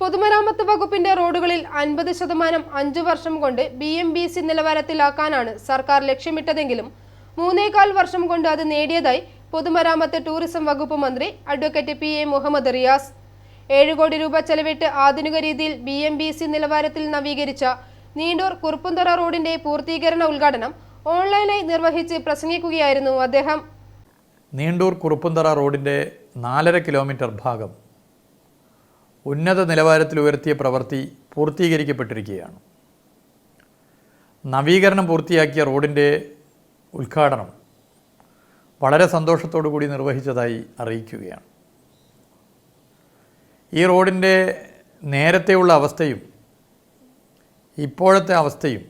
പൊതുമരാമത്ത് വകുപ്പിന്റെ റോഡുകളിൽ അൻപത് ശതമാനം അഞ്ചു വർഷം കൊണ്ട് ബി എം ബി സി നിലവാരത്തിലാക്കാനാണ് സർക്കാർ ലക്ഷ്യമിട്ടതെങ്കിലും മൂന്നേകാൽ വർഷം കൊണ്ട് അത് നേടിയതായി പൊതുമരാമത്ത് ടൂറിസം വകുപ്പ് മന്ത്രി advocate P A Muhammad Riyas. ഏഴ് കോടി രൂപ ചെലവിട്ട് ആധുനിക രീതിയിൽ ബി എം ബി സി നിലവാരത്തിൽ നവീകരിച്ച നീണ്ടൂർ കുറുപ്പുന്തറ റോഡിന്റെ പൂർത്തീകരണ ഉദ്ഘാടനം ഓൺലൈനായി നിർവഹിച്ച് പ്രസംഗിക്കുകയായിരുന്നു അദ്ദേഹം. നീണ്ടൂർ കുറുപ്പുന്തറ റോഡിന്റെ നാലര കിലോമീറ്റർ ഭാഗം ഉന്നത നിലവാരത്തിൽ ഉയർത്തിയ പ്രവൃത്തി പൂർത്തീകരിക്കപ്പെട്ടിരിക്കുകയാണ്. നവീകരണം പൂർത്തിയാക്കിയ റോഡിന്റെ ഉദ്ഘാടനം വളരെ സന്തോഷത്തോടു കൂടി നിർവഹിച്ചതായി അറിയിക്കുകയാണ്. ഈ റോഡിന്റെ നേരത്തെയുള്ള അവസ്ഥയും ഇപ്പോഴത്തെ അവസ്ഥയും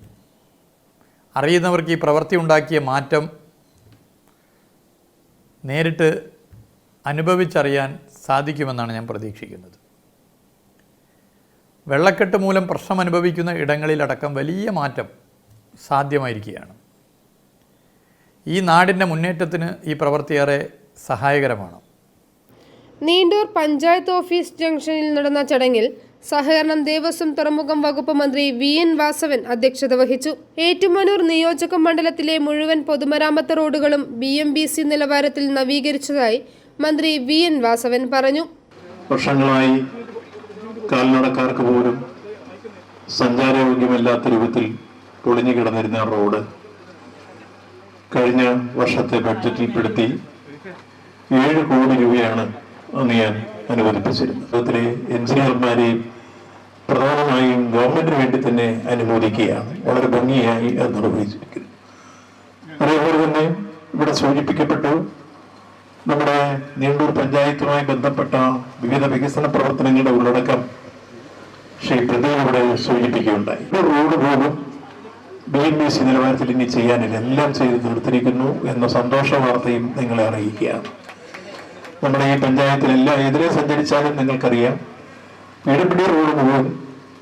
അറിയുന്നവർക്ക് ഈ പ്രവൃത്തി ഉണ്ടാക്കിയ മാറ്റം നേരിട്ട് അനുഭവിച്ചറിയാൻ സാധിക്കുമെന്നാണ് ഞാൻ പ്രതീക്ഷിക്കുന്നത്. വെള്ളക്കെട്ട് മൂലം പ്രശ്നം അനുഭവിക്കുന്ന ഇടങ്ങളിലടക്കം വലിയ മാറ്റം സാധ്യമായിരിക്കുകയാണ്. ഈ നാടിന്റെ മുന്നേറ്റത്തിന് ഈ പ്രവൃത്തിയേറെ സഹായകരമാണ്. നീണ്ടൂർ പഞ്ചായത്ത് ഓഫീസ് ജംഗ്ഷനിൽ നടന്ന ചടങ്ങിൽ സഹകരണം ദേവസ്വം തുറമുഖം വകുപ്പ് മന്ത്രി വി എൻ വാസവൻ അധ്യക്ഷത വഹിച്ചു. ഏറ്റുമാനൂർ നിയോജക മണ്ഡലത്തിലെ മുഴുവൻ പൊതുമരാമത്ത് റോഡുകളും ബി എം ബി സി നിലവാരത്തിൽ നവീകരിച്ചതായി മന്ത്രി വി എൻ വാസവൻ പറഞ്ഞു. വർഷങ്ങളായി കാൽനടക്കാർക്ക് പോലും സഞ്ചാരയോഗ്യമല്ലാത്ത രൂപത്തിൽ പൊളിഞ്ഞു കിടന്നിരുന്ന റോഡ് കഴിഞ്ഞ വർഷത്തെ ബഡ്ജറ്റിൽപ്പെടുത്തി ഏഴ് കോടി രൂപയാണ് അന്ന് ഞാൻ അനുവദിപ്പിച്ചിരുന്നത്. അതിലെ എഞ്ചിനീയർമാരെയും പ്രധാനമായും ഗവൺമെന്റിന് വേണ്ടി തന്നെ അനുമോദിക്കുകയാണ്. വളരെ ഭംഗിയായി അത് നിർവഹിച്ചിരിക്കുന്നു. അതേപോലെ തന്നെ ഇവിടെ സൂചിപ്പിക്കപ്പെട്ടു നമ്മുടെ നീണ്ടൂർ പഞ്ചായത്തുമായി ബന്ധപ്പെട്ട വിവിധ വികസന പ്രവർത്തനങ്ങളുടെ ഉള്ളടക്കം ശ്രീ പ്രദീപ് ഇവിടെ സൂചിപ്പിക്കുകയുണ്ടായി. റോഡ് പോലും ബി എം ബി സി നിലവാരത്തിൽ ഇനി ചെയ്യാനില്ല. എല്ലാം ചെയ്ത് തീർത്തിരിക്കുന്നു എന്ന സന്തോഷ വാർത്തയും നിങ്ങളെ അറിയിക്കുകയാണ്. നമ്മുടെ ഈ പഞ്ചായത്തിൽ എല്ലാ എതിരെ സഞ്ചരിച്ചാലും നിങ്ങൾക്കറിയാം പിടിപിടി റോഡ് മുഴുവൻ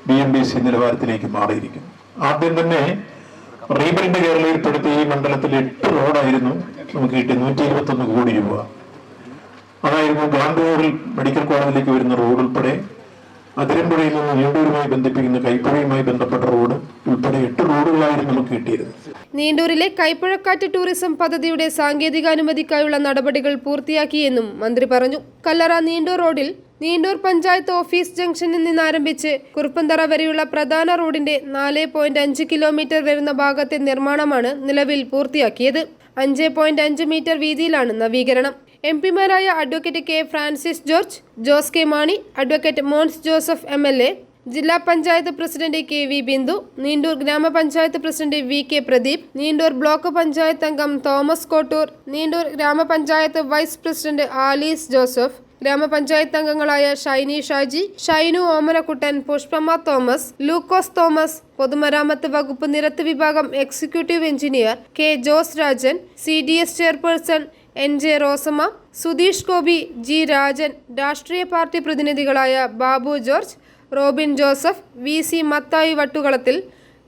ബി എം ബി സി നിലവാരത്തിലേക്ക് മാറിയിരിക്കുന്നു. ആദ്യം തന്നെ റീബിൽഡ് കേരളയിൽപ്പെടുത്തിയ ഈ മണ്ഡലത്തിൽ എട്ട് റോഡായിരുന്നു. നമുക്ക് കിട്ടി നൂറ്റി ഇരുപത്തി ഒന്ന് കോടി രൂപ. അതായിരുന്നു ഗാന്ധിനഗറിൽ മെഡിക്കൽ കോളേജിലേക്ക് വരുന്ന റോഡ് ഉൾപ്പെടെ അതിരമ്പുഴയിൽ നിന്ന് നീണ്ടൂരുമായി ബന്ധിപ്പിക്കുന്ന കൈപ്പുഴയുമായി ബന്ധപ്പെട്ട റോഡ് ഉൾപ്പെടെ എട്ട് റോഡുകളായിരുന്നു നമുക്ക് കിട്ടിയിരുന്നത്. നീണ്ടൂരിലെ കൈപ്പുഴക്കാറ്റ് ടൂറിസം പദ്ധതിയുടെ സാങ്കേതികാനുമതിക്കായുള്ള നടപടികൾ പൂർത്തിയാക്കിയെന്നും മന്ത്രി പറഞ്ഞു. കല്ലറ നീണ്ടൂർ റോഡിൽ നീണ്ടൂർ പഞ്ചായത്ത് ഓഫീസ് ജംഗ്ഷനിൽ നിന്ന് ആരംഭിച്ച് കുറുപ്പന്തറ വരെയുള്ള പ്രധാന റോഡിന്റെ നാല് പോയിന്റ് അഞ്ച് കിലോമീറ്റർ വരുന്ന ഭാഗത്തെ നിർമ്മാണമാണ് നിലവിൽ പൂർത്തിയാക്കിയത്. അഞ്ച് പോയിന്റ് അഞ്ച് മീറ്റർ വീതിയിലാണ് നവീകരണം. M പിമാരായ advocate K Francis George Jose K Mani advocate Mons Joseph M L A ജില്ലാ panchayat president K V Bindu Neendoor ഗ്രാമപഞ്ചായത്ത് president V K Pradeep Neendoor block panchayat അംഗം തോമസ് കോട്ടൂർ നീണ്ടൂർ ഗ്രാമപഞ്ചായത്ത് വൈസ് പ്രസിഡന്റ് ആലീസ് ജോസഫ് ഗ്രാമപഞ്ചായത്ത് അംഗങ്ങളായ ഷൈനി ഷാജി ഷൈനു ഓമനക്കുട്ടൻ പുഷ്പമ്മ തോമസ് ലൂക്കോസ് തോമസ് പൊതുമരാമത്ത് വകുപ്പ് നിരത്ത് വിഭാഗം executive engineer K Jose Rajan C D S chairperson N J Rosamma Sudheesh Gopi G Rajan രാഷ്ട്രീയ പാർട്ടി പ്രതിനിധികളായ ബാബു ജോർജ് റോബിൻ ജോസഫ് വി സി മത്തായി വട്ടുകളത്തിൽ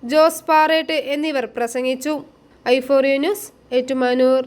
ജോസ് പാറേട്ട് എന്നിവർ പ്രസംഗിച്ചു. ഐഫോറിയ ന്യൂസ് ഏറ്റുമാനൂർ.